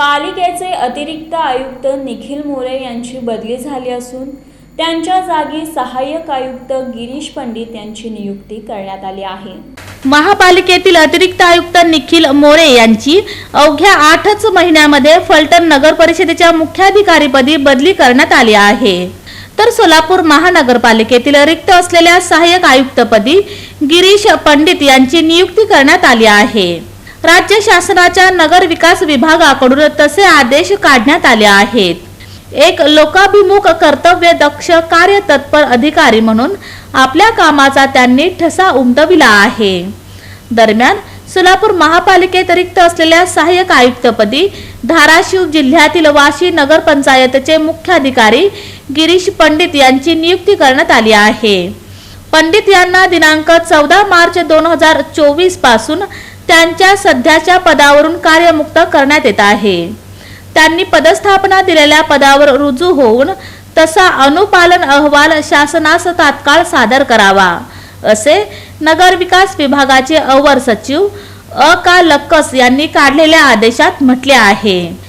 पालिकेचे अतिरिक्त आयुक्त निखिल मोरे यांची बदली झाली असून त्यांच्या जागी सहाय्यक आयुक्त गिरीश पंडित यांची नियुक्ती करण्यात आली आहे. महापालिकेतील अतिरिक्त आयुक्त निखिल मोरे यांची अवघ्या आठच महिन्यामध्ये फलटण नगर परिषदेच्या मुख्याधिकारीपदी बदली करण्यात आली आहे. तर सोलापूर महानगरपालिकेतील रिक्त असलेल्या सहाय्यक आयुक्तपदी गिरीश पंडित यांची नियुक्ती करण्यात आली आहे. राज्य शासनाच्या नगर विकास विभागाकडून तसे आदेश काढण्यात आले आहेत. एक लोकाभिमुख कर्तव्य दक्ष कार्यतत्पर अधिकारी म्हणून आपल्या कामाचा त्यांनी ठसा उमटविला आहे. दरम्यान सोलापूर महापालिकेत रिक्त असलेल्या सहाय्यक आयुक्तपदी धाराशिव जिल्ह्यातील वाशी नगरपंचायतचे मुख्याधिकारी गिरीश पंडित यांची नियुक्ती करण्यात आली आहे. पंडित यांना दिनांक चौदा मार्च दोन हजार चोवीसपासून त्यांच्या सध्याच्या पदावरून कार्यमुक्त करण्यात येत आहे. त्यांनी पदस्थापना दिलेल्या पदावर रुजू होऊन तसा अनुपालन अहवाल शासनास तात्काळ सादर करावा असे नगर विकास विभागाचे अवर सचिव अ. का. लक्कस यांनी काढलेल्या आदेशात म्हटले आहे.